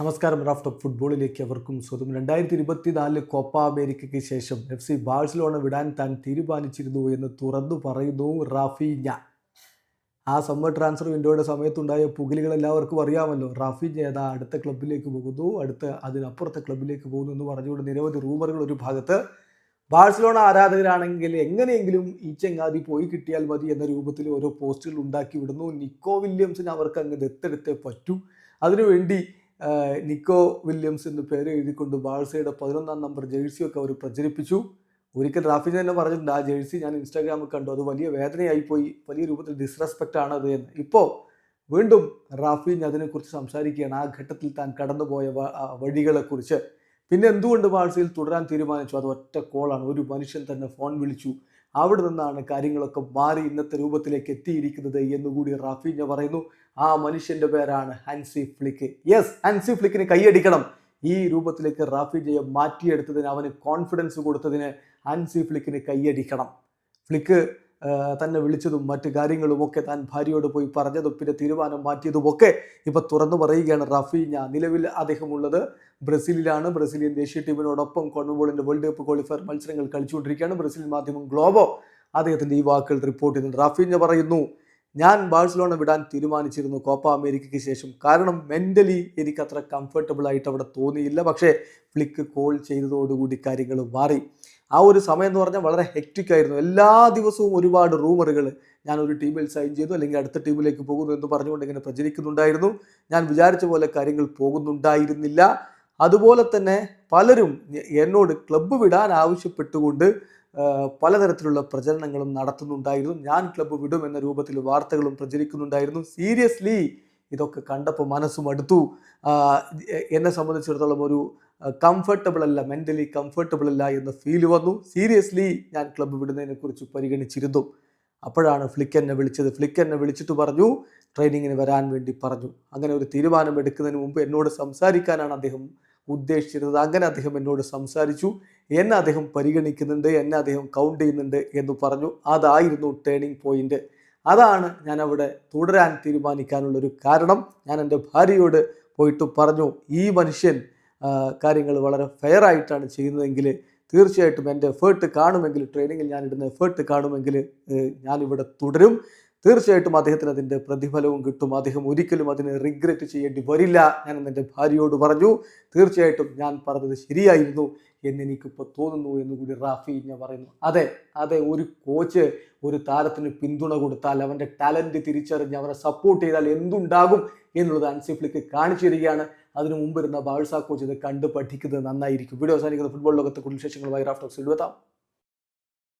നമസ്കാരം. Raf top ഫുട്ബോളിലേക്ക് അവർക്കും സ്വന്തം രണ്ടായിരത്തി ഇരുപത്തിനാലിൽ കോപ്പ അമേരിക്കയ്ക്ക് ശേഷം എഫ് സി ബാഴ്സലോണ വിടാൻ താൻ തീരുമാനിച്ചിരുന്നു എന്ന് തുറന്നു പറയുന്നു റാഫീഞ്ഞ ആ സമ്മർ ട്രാൻസ്ഫർ വിൻഡോയുടെ സമയത്തുണ്ടായ പുകിലുകൾ എല്ലാവർക്കും അറിയാമല്ലോ. റാഫീഞ്ഞ ഏതാ അടുത്ത ക്ലബിലേക്ക് പോകുന്നു അടുത്ത അതിനപ്പുറത്തെ ക്ലബിലേക്ക് പോകുന്നു എന്ന് പറഞ്ഞുകൊണ്ട് നിരവധി റൂമറുകൾ ഒരു ഭാഗത്ത്. ബാഴ്സലോണ ആരാധകരാണെങ്കിൽ എങ്ങനെയെങ്കിലും ഈ ചെങ്ങാതി പോയി കിട്ടിയാൽ മതി എന്ന രൂപത്തിൽ ഓരോ പോസ്റ്റുകൾ ഉണ്ടാക്കി വിടുന്നു. നിക്കോ വില്യംസിന് അവർക്ക് അങ്ങ് ദത്തെടുത്തേ പറ്റൂ. അതിനുവേണ്ടി നിക്കോ വില്യംസ് എന്ന് പേര് എഴുതിക്കൊണ്ട് ബാഴ്സയുടെ പതിനൊന്നാം നമ്പർ ജേഴ്സിയൊക്കെ അവർ പ്രചരിപ്പിച്ചു. ഒരിക്കൽ റാഫിജ് തന്നെ പറഞ്ഞിട്ടുണ്ട് ആ ജേഴ്സി ഞാൻ ഇൻസ്റ്റാഗ്രാമിൽ കണ്ടു. അത് വലിയ വേദനയായി പോയി. വലിയ രൂപത്തിൽ ഡിസ്റെസ്പെക്റ്റ് ആണ് അത് എന്ന്. ഇപ്പോൾ വീണ്ടും റാഫിൻ അതിനെക്കുറിച്ച് സംസാരിക്കുകയാണ്. ആ ഘട്ടത്തിൽ താൻ കടന്നുപോയ വഴികളെക്കുറിച്ച്. പിന്നെ എന്തുകൊണ്ട് ബാഴ്സയിൽ തുടരാൻ തീരുമാനിച്ചു? അത് ഒറ്റ കോളാണ് ഒരു മനുഷ്യൻ തന്നെ ഫോൺ വിളിച്ചു. അവിടെ നിന്നാണ് കാര്യങ്ങളൊക്കെ മാറി ഇന്നത്തെ രൂപത്തിലേക്ക് എത്തിയിരിക്കുന്നത് എന്നുകൂടി റാഫീഞ്ഞ പറയുന്നു. ആ മനുഷ്യന്റെ പേരാണ് ഹൻസി ഫ്ലിക്ക്. യെസ് ഹൻസി ഫ്ലിക്കിന് കൈയടിക്കണം. ഈ രൂപത്തിലേക്ക് റാഫിജയെ മാറ്റിയെടുത്തതിന് അവന് കോൺഫിഡൻസ് കൊടുത്തതിന് ഹൻസി ഫ്ലിക്കിന് കൈയടിക്കണം. ഫ്ലിക്ക് തന്നെ വിളിച്ചതും മറ്റു കാര്യങ്ങളുമൊക്കെ താൻ ഭാര്യയോട് പോയി പറഞ്ഞതും പിന്നെ തീരുമാനം മാറ്റിയതുമൊക്കെ ഇപ്പൊ തുറന്നു പറയുകയാണ് റഫീഞ്ഞ നിലവിൽ അദ്ദേഹമുള്ളത് ബ്രസീലിലാണ്. ബ്രസീലിയൻ ദേശീയ ടീമിനോടൊപ്പം കോൺവബോളിന്റെ വേൾഡ് കപ്പ് ക്വാളിഫയർ മത്സരങ്ങൾ കളിച്ചുകൊണ്ടിരിക്കുകയാണ്. ബ്രസീൽ മാധ്യമം ഗ്ലോബോ അദ്ദേഹത്തിന്റെ ഈ വാക്കുകൾ റിപ്പോർട്ട് ചെയ്യുന്നുണ്ട്. റഫീഞ്ഞ പറയുന്നു ഞാൻ ബാഴ്സലോണ വിടാൻ തീരുമാനിച്ചിരുന്നു കോപ്പ അമേരിക്കയ്ക്ക് ശേഷം. കാരണം മെന്റലി എനിക്ക് അത്ര കംഫർട്ടബിൾ ആയിട്ട് അവിടെ തോന്നിയില്ല. പക്ഷേ ഫ്ലിക്ക് കോൾ ചെയ്തതോടുകൂടി കാര്യങ്ങൾ മാറി. ആ ഒരു സമയം എന്ന് പറഞ്ഞാൽ വളരെ ഹെക്റ്റിക് ആയിരുന്നു. എല്ലാ ദിവസവും ഒരുപാട് റൂമറുകൾ ഞാൻ ഒരു ടീമിൽ സൈൻ ചെയ്തു അല്ലെങ്കിൽ അടുത്ത ടീമിലേക്ക് പോകുന്നു എന്ന് പറഞ്ഞുകൊണ്ട് ഇങ്ങനെ പ്രചരിക്കുന്നുണ്ടായിരുന്നു. ഞാൻ വിചാരിച്ച പോലെ കാര്യങ്ങൾ പോകുന്നുണ്ടായിരുന്നില്ല. അതുപോലെ തന്നെ പലരും എന്നോട് ക്ലബ്ബ് വിടാൻ ആവശ്യപ്പെട്ടുകൊണ്ട് പലതരത്തിലുള്ള പ്രചരണങ്ങളും നടത്തുന്നുണ്ടായിരുന്നു. ഞാൻ ക്ലബ്ബ് വിടും എന്ന രൂപത്തിൽ വാർത്തകളും പ്രചരിക്കുന്നുണ്ടായിരുന്നു. സീരിയസ്ലി ഇതൊക്കെ കണ്ടപ്പോൾ മനസ്സും അടുത്തു. എന്നെ സംബന്ധിച്ചിടത്തോളം ഒരു കംഫർട്ടബിൾ അല്ല മെന്റലി കംഫർട്ടബിൾ അല്ല എന്ന ഫീൽ വന്നു. സീരിയസ്ലി ഞാൻ ക്ലബ്ബ് വിടുന്നതിനെക്കുറിച്ച് പരിഗണിച്ചിരുന്നു. അപ്പോഴാണ് ഫ്ലിക്ക് എന്നെ വിളിച്ചത്. ഫ്ലിക്ക് എന്നെ വിളിച്ചിട്ട് പറഞ്ഞു ട്രെയിനിങ്ങിന് വരാൻ വേണ്ടി പറഞ്ഞു. അങ്ങനെ ഒരു തീരുമാനം എടുക്കുന്നതിന് മുമ്പ് എന്നോട് സംസാരിക്കാനാണ് അദ്ദേഹം ഉദ്ദേശിച്ചിരുന്നത്. അങ്ങനെ അദ്ദേഹം എന്നോട് സംസാരിച്ചു. എന്നെ അദ്ദേഹം പരിഗണിക്കുന്നുണ്ട് എന്നെ അദ്ദേഹം കൗണ്ട് ചെയ്യുന്നുണ്ട് എന്ന് പറഞ്ഞു. അതായിരുന്നു ടേണിംഗ് പോയിന്റ് അതാണ് ഞാൻ അവിടെ തുടരാൻ തീരുമാനിക്കാനുള്ളൊരു കാരണം. ഞാൻ എന്റെ ഭാര്യയോട് പോയിട്ട് പറഞ്ഞു ഈ മനുഷ്യൻ കാര്യങ്ങൾ വളരെ ഫെയർ ആയിട്ടാണ് ചെയ്യുന്നതെങ്കിൽ തീർച്ചയായിട്ടും എന്റെ എഫേർട്ട് കാണുമെങ്കിൽ ട്രെയിനിങ്ങിൽ ഞാൻ ഇടുന്ന എഫേർട്ട് കാണുമെങ്കിൽ ഞാനിവിടെ തുടരും. തീർച്ചയായിട്ടും അദ്ദേഹത്തിന് അതിന്റെ പ്രതിഫലവും കിട്ടും. അദ്ദേഹം ഒരിക്കലും അതിനെ റിഗ്രറ്റ് ചെയ്യേണ്ടി വരില്ല. ഞാൻ എന്റെ ഭാര്യയോട് പറഞ്ഞു തീർച്ചയായിട്ടും ഞാൻ പറഞ്ഞത് ശരിയായിരുന്നു എന്നെനിക്കിപ്പോൾ തോന്നുന്നു എന്ന് കൂടി റാഫി ഞാൻ പറയുന്നു. അതെ അതെ ഒരു കോച്ച് ഒരു താരത്തിന് പിന്തുണ കൊടുത്താൽ അവന്റെ ടാലന്റ് തിരിച്ചറിഞ്ഞ് അവരെ സപ്പോർട്ട് ചെയ്താൽ എന്തുണ്ടാകും എന്നുള്ളത് അൻസിഫ്ലിക്ക് കാണിച്ചു തരികയാണ്. അതിനു മുമ്പ് ഇരുന്ന ബാഴ്സ കോച്ച് ഇത് കണ്ട് പഠിക്കുന്നത് നന്നായിരിക്കും. വീഡിയോ അവസാനിക്കുന്ന ഫുട്ബോൾ ലോകത്തെ കുടുംബ വിശേഷങ്ങളുമായി റാഫ്റ്റോക്സ് എഴുതാം